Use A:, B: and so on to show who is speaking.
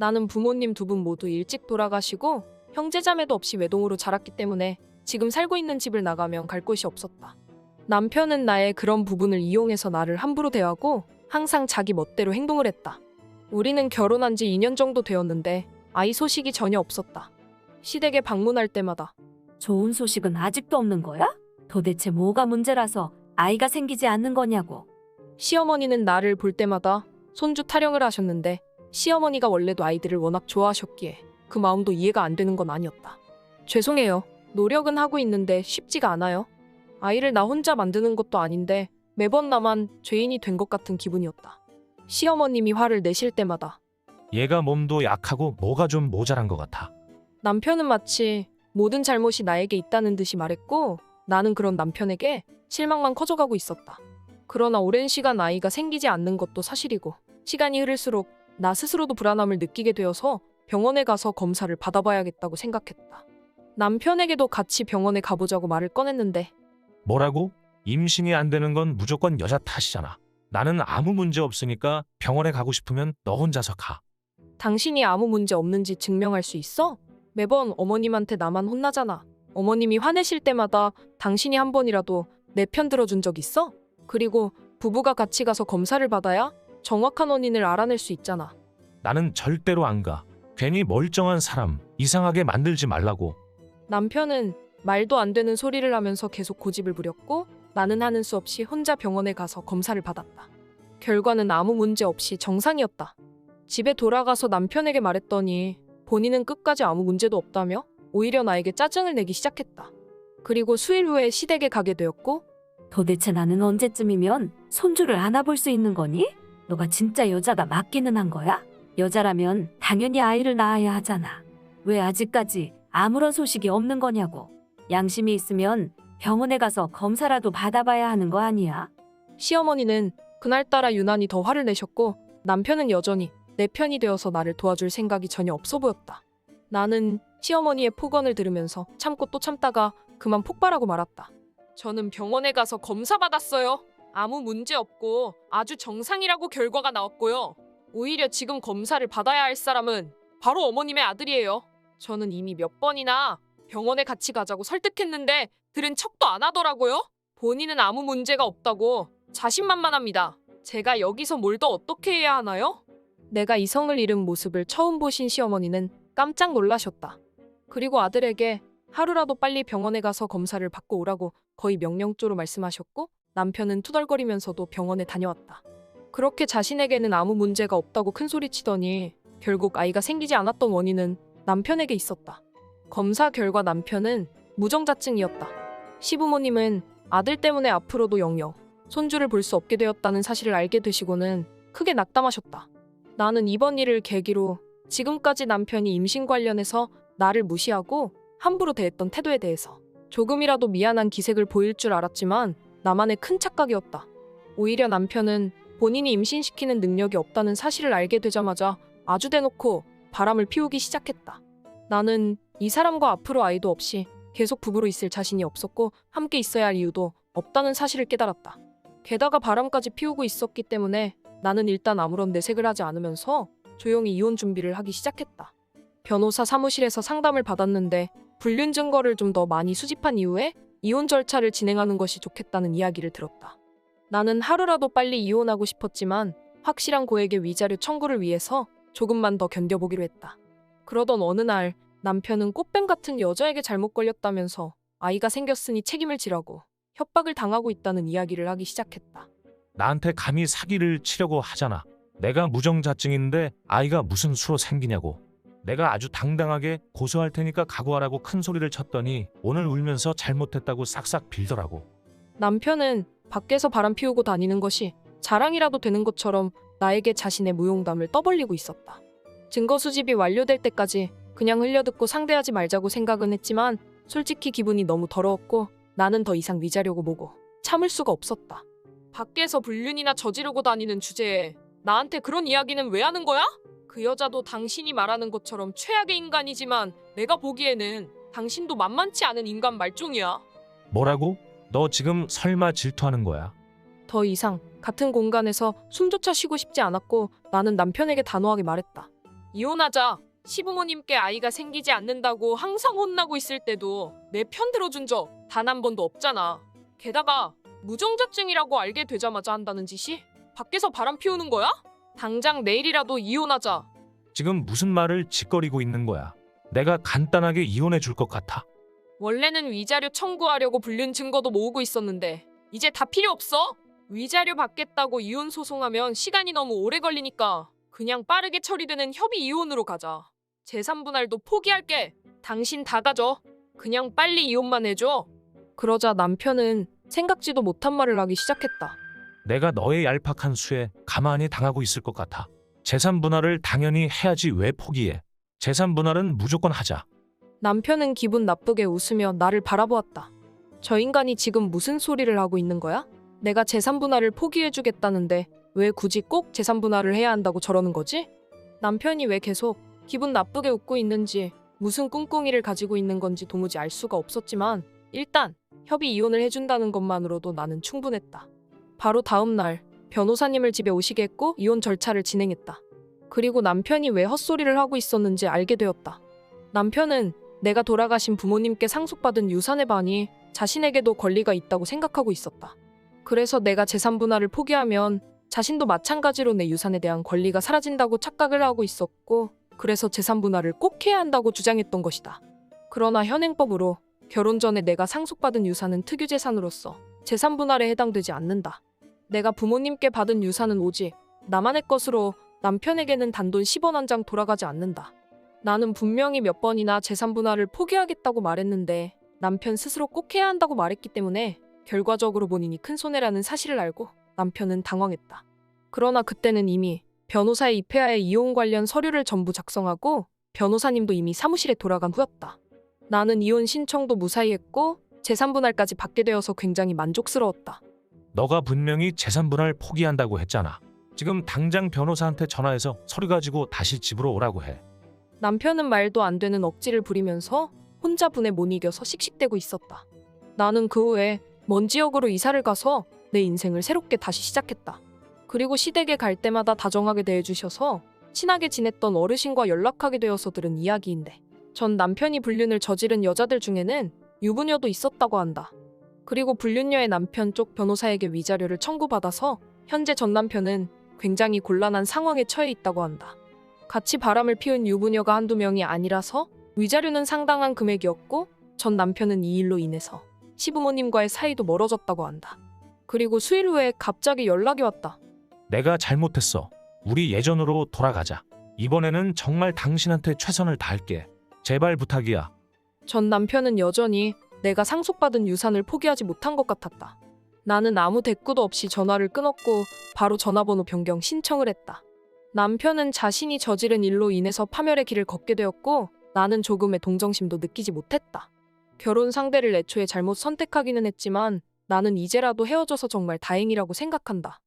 A: 나는 부모님 두 분 모두 일찍 돌아가시고 형제자매도 없이 외동으로 자랐기 때문에 지금 살고 있는 집을 나가면 갈 곳이 없었다. 남편은 나의 그런 부분을 이용해서 나를 함부로 대하고 항상 자기 멋대로 행동을 했다. 우리는 결혼한 지 2년 정도 되었는데 아이 소식이 전혀 없었다. 시댁에 방문할 때마다
B: 좋은 소식은 아직도 없는 거야? 도대체 뭐가 문제라서 아이가 생기지 않는 거냐고.
A: 시어머니는 나를 볼 때마다 손주 타령을 하셨는데 시어머니가 원래도 아이들을 워낙 좋아하셨기에 그 마음도 이해가 안 되는 건 아니었다. 죄송해요. 노력은 하고 있는데 쉽지가 않아요. 아이를 나 혼자 만드는 것도 아닌데 매번 나만 죄인이 된 것 같은 기분이었다. 시어머님이 화를 내실 때마다
C: 얘가 몸도 약하고 뭐가 좀 모자란 것 같아.
A: 남편은 마치 모든 잘못이 나에게 있다는 듯이 말했고 나는 그런 남편에게 실망만 커져가고 있었다. 그러나 오랜 시간 아이가 생기지 않는 것도 사실이고 시간이 흐를수록 나 스스로도 불안함을 느끼게 되어서 병원에 가서 검사를 받아봐야겠다고 생각했다. 남편에게도 같이 병원에 가보자고 말을 꺼냈는데
C: 뭐라고? 임신이 안 되는 건 무조건 여자 탓이잖아. 나는 아무 문제 없으니까 병원에 가고 싶으면 너 혼자서 가.
A: 당신이 아무 문제 없는지 증명할 수 있어? 매번 어머님한테 나만 혼나잖아. 어머님이 화내실 때마다 당신이 한 번이라도 내 편 들어준 적 있어? 그리고 부부가 같이 가서 검사를 받아야 정확한 원인을 알아낼 수 있잖아.
C: 나는 절대로 안 가. 괜히 멀쩡한 사람 이상하게 만들지 말라고.
A: 남편은 말도 안 되는 소리를 하면서 계속 고집을 부렸고 나는 하는 수 없이 혼자 병원에 가서 검사를 받았다. 결과는 아무 문제 없이 정상이었다. 집에 돌아가서 남편에게 말했더니 본인은 끝까지 아무 문제도 없다며 오히려 나에게 짜증을 내기 시작했다. 그리고 수일 후에 시댁에 가게 되었고
B: 도대체 나는 언제쯤이면 손주를 안아볼 수 있는 거니? 너가 진짜 여자가 맞기는 한 거야? 여자라면 당연히 아이를 낳아야 하잖아. 왜 아직까지 아무런 소식이 없는 거냐고. 양심이 있으면 병원에 가서 검사라도 받아봐야 하는 거 아니야?
A: 시어머니는 그날따라 유난히 더 화를 내셨고 남편은 여전히 내 편이 되어서 나를 도와줄 생각이 전혀 없어 보였다. 나는 시어머니의 폭언을 들으면서 참고 또 참다가 그만 폭발하고 말았다. 저는 병원에 가서 검사 받았어요. 아무 문제 없고 아주 정상이라고 결과가 나왔고요. 오히려 지금 검사를 받아야 할 사람은 바로 어머님의 아들이에요. 저는 이미 몇 번이나 병원에 같이 가자고 설득했는데 들은 척도 안 하더라고요. 본인은 아무 문제가 없다고 자신만만합니다. 제가 여기서 뭘 더 어떻게 해야 하나요? 내가 이성을 잃은 모습을 처음 보신 시어머니는 깜짝 놀라셨다. 그리고 아들에게 하루라도 빨리 병원에 가서 검사를 받고 오라고 거의 명령조로 말씀하셨고 남편은 투덜거리면서도 병원에 다녀왔다. 그렇게 자신에게는 아무 문제가 없다고 큰소리치더니 결국 아이가 생기지 않았던 원인은 남편에게 있었다. 검사 결과 남편은 무정자증이었다. 시부모님은 아들 때문에 앞으로도 영영 손주를 볼 수 없게 되었다는 사실을 알게 되시고는 크게 낙담하셨다. 나는 이번 일을 계기로 지금까지 남편이 임신 관련해서 나를 무시하고 함부로 대했던 태도에 대해서 조금이라도 미안한 기색을 보일 줄 알았지만 나만의 큰 착각이었다. 오히려 남편은 본인이 임신시키는 능력이 없다는 사실을 알게 되자마자 아주 대놓고 바람을 피우기 시작했다. 나는 이 사람과 앞으로 아이도 없이 계속 부부로 있을 자신이 없었고 함께 있어야 할 이유도 없다는 사실을 깨달았다. 게다가 바람까지 피우고 있었기 때문에 나는 일단 아무런 내색을 하지 않으면서 조용히 이혼 준비를 하기 시작했다. 변호사 사무실에서 상담을 받았는데 불륜 증거를 좀 더 많이 수집한 이후에 이혼 절차를 진행하는 것이 좋겠다는 이야기를 들었다. 나는 하루라도 빨리 이혼하고 싶었지만 확실한 고액의 위자료 청구를 위해서 조금만 더 견뎌보기로 했다. 그러던 어느 날 남편은 꽃뱀 같은 여자에게 잘못 걸렸다면서 아이가 생겼으니 책임을 지라고 협박을 당하고 있다는 이야기를 하기 시작했다.
C: 나한테 감히 사기를 치려고 하잖아. 내가 무정자증인데 아이가 무슨 수로 생기냐고. 내가 아주 당당하게 고소할 테니까 각오하라고 큰 소리를 쳤더니 오늘 울면서 잘못했다고 싹싹 빌더라고.
A: 남편은 밖에서 바람 피우고 다니는 것이 자랑이라도 되는 것처럼 나에게 자신의 무용담을 떠벌리고 있었다. 증거 수집이 완료될 때까지 그냥 흘려듣고 상대하지 말자고 생각은 했지만 솔직히 기분이 너무 더러웠고 나는 더 이상 위자려고 뭐고 참을 수가 없었다. 밖에서 불륜이나 저지르고 다니는 주제에 나한테 그런 이야기는 왜 하는 거야? 그 여자도 당신이 말하는 것처럼 최악의 인간이지만 내가 보기에는 당신도 만만치 않은 인간 말종이야.
C: 뭐라고? 너 지금 설마 질투하는 거야?
A: 더 이상 같은 공간에서 숨조차 쉬고 싶지 않았고 나는 남편에게 단호하게 말했다. 이혼하자. 시부모님께 아이가 생기지 않는다고 항상 혼나고 있을 때도 내 편 들어준 적 단 한 번도 없잖아. 게다가 무정자증이라고 알게 되자마자 한다는 짓이 밖에서 바람 피우는 거야? 당장 내일이라도 이혼하자.
C: 지금 무슨 말을 짓거리고 있는 거야? 내가 간단하게 이혼해 줄 것 같아.
A: 원래는 위자료 청구하려고 불륜 증거도 모으고 있었는데 이제 다 필요 없어. 위자료 받겠다고 이혼 소송하면 시간이 너무 오래 걸리니까 그냥 빠르게 처리되는 협의 이혼으로 가자. 재산 분할도 포기할게. 당신 다 가져. 그냥 빨리 이혼만 해줘. 그러자 남편은 생각지도 못한 말을 하기 시작했다.
C: 내가 너의 얄팍한 수에 가만히 당하고 있을 것 같아. 재산 분할을 당연히 해야지 왜 포기해? 재산 분할은 무조건 하자.
A: 남편은 기분 나쁘게 웃으며 나를 바라보았다. 저 인간이 지금 무슨 소리를 하고 있는 거야? 내가 재산 분할을 포기해주겠다는데 왜 굳이 꼭 재산 분할을 해야 한다고 저러는 거지? 남편이 왜 계속 기분 나쁘게 웃고 있는지 무슨 꿍꿍이를 가지고 있는 건지 도무지 알 수가 없었지만 일단 협의 이혼을 해준다는 것만으로도 나는 충분했다. 바로 다음 날 변호사님을 집에 오시게 했고 이혼 절차를 진행했다. 그리고 남편이 왜 헛소리를 하고 있었는지 알게 되었다. 남편은 내가 돌아가신 부모님께 상속받은 유산의 반이 자신에게도 권리가 있다고 생각하고 있었다. 그래서 내가 재산 분할을 포기하면 자신도 마찬가지로 내 유산에 대한 권리가 사라진다고 착각을 하고 있었고, 그래서 재산 분할을 꼭 해야 한다고 주장했던 것이다. 그러나 현행법으로 결혼 전에 내가 상속받은 유산은 특유재산으로서 재산 분할에 해당되지 않는다. 내가 부모님께 받은 유산은 오직 나만의 것으로 남편에게는 단돈 10원 한 장 돌아가지 않는다. 나는 분명히 몇 번이나 재산 분할을 포기하겠다고 말했는데 남편 스스로 꼭 해야 한다고 말했기 때문에 결과적으로 본인이 큰 손해라는 사실을 알고 남편은 당황했다. 그러나 그때는 이미 변호사의 입회하에 이혼 관련 서류를 전부 작성하고 변호사님도 이미 사무실에 돌아간 후였다. 나는 이혼 신청도 무사히 했고 재산 분할까지 받게 되어서 굉장히 만족스러웠다.
C: 너가 분명히 재산 분할 포기한다고 했잖아. 지금 당장 변호사한테 전화해서 서류 가지고 다시 집으로 오라고 해.
A: 남편은 말도 안 되는 억지를 부리면서 혼자 분에 못 이겨서 씩씩대고 있었다. 나는 그 후에 먼 지역으로 이사를 가서 내 인생을 새롭게 다시 시작했다. 그리고 시댁에 갈 때마다 다정하게 대해주셔서 친하게 지냈던 어르신과 연락하게 되어서 들은 이야기인데 전 남편이 불륜을 저지른 여자들 중에는 유부녀도 있었다고 한다. 그리고 불륜녀의 남편 쪽 변호사에게 위자료를 청구받아서 현재 전 남편은 굉장히 곤란한 상황에 처해 있다고 한다. 같이 바람을 피운 유부녀가 한두 명이 아니라서 위자료는 상당한 금액이었고 전 남편은 이 일로 인해서 시부모님과의 사이도 멀어졌다고 한다. 그리고 수일 후에 갑자기 연락이 왔다.
C: 내가 잘못했어. 우리 예전으로 돌아가자. 이번에는 정말 당신한테 최선을 다할게. 제발 부탁이야.
A: 전 남편은 여전히 내가 상속받은 유산을 포기하지 못한 것 같았다. 나는 아무 대꾸도 없이 전화를 끊었고 바로 전화번호 변경 신청을 했다. 남편은 자신이 저지른 일로 인해서 파멸의 길을 걷게 되었고 나는 조금의 동정심도 느끼지 못했다. 결혼 상대를 애초에 잘못 선택하기는 했지만 나는 이제라도 헤어져서 정말 다행이라고 생각한다.